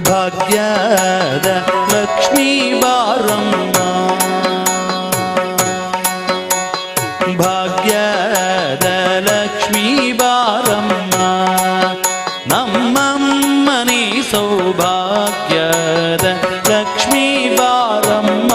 ಭಾಗ್ಯದ ಲಕ್ಷ್ಮೀ ಬಾರಮ್ಮ. ಭಾಗ್ಯದ ಲಕ್ಷ್ಮೀ ಬಾರಮ್ಮ. ನಮ್ಮಮ್ಮನಿ ಸೌಭಾಗ್ಯದ ಲಕ್ಷ್ಮೀ ಬಾರಮ್ಮ.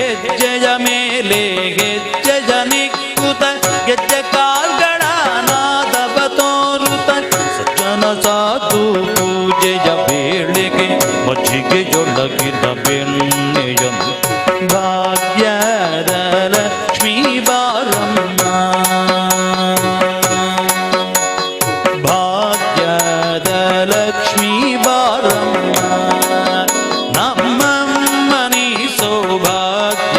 ಹೆಜ್ಜೆಯ ಮೇಲೆ ಹೆಜ್ಜೆಯ ನಿಕ್ಕುತ ಗೆಜ್ಜೆ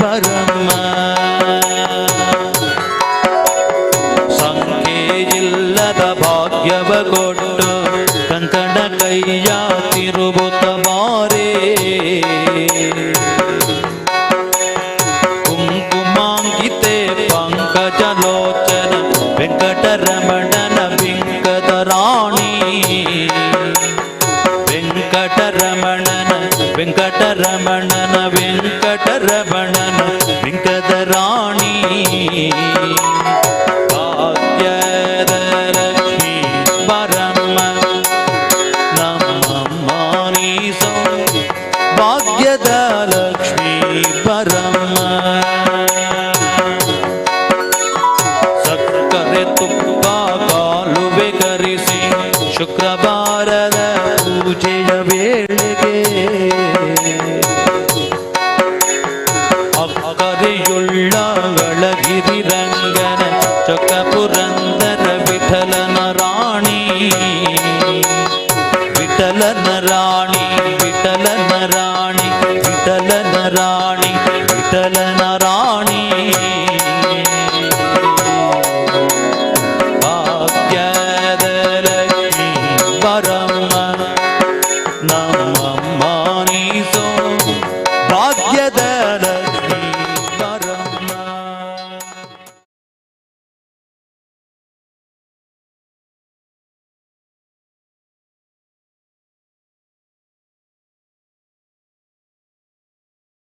ಬರಮ್ಮ ಸಂಖ್ಯೆಯಿಲ್ಲದ ಭಾಗ್ಯವ ಕೊಟ್ಟು ಕಂಕಣ ಕೈಯ ತಿರುಗುತ್ತ ಮಾರೇ ಕುಂಕುಮಾಂಗಿತೆ ಪಂಕಜಲೋಚನ ವೆಂಕಟರಮಣನ ಬಿಂಕದ ರಾಣಿ ವೆಂಕಟರಮಣನ ವೆಂಕಟರಮಣನ அக்கரையுள்ளாளகிரிரங்கன சொக்க புரந்தர விட்டலன ராணி விட்டலன ராணி விட்டலன ராணி விட்டலன ராணி விட்டலன ராணி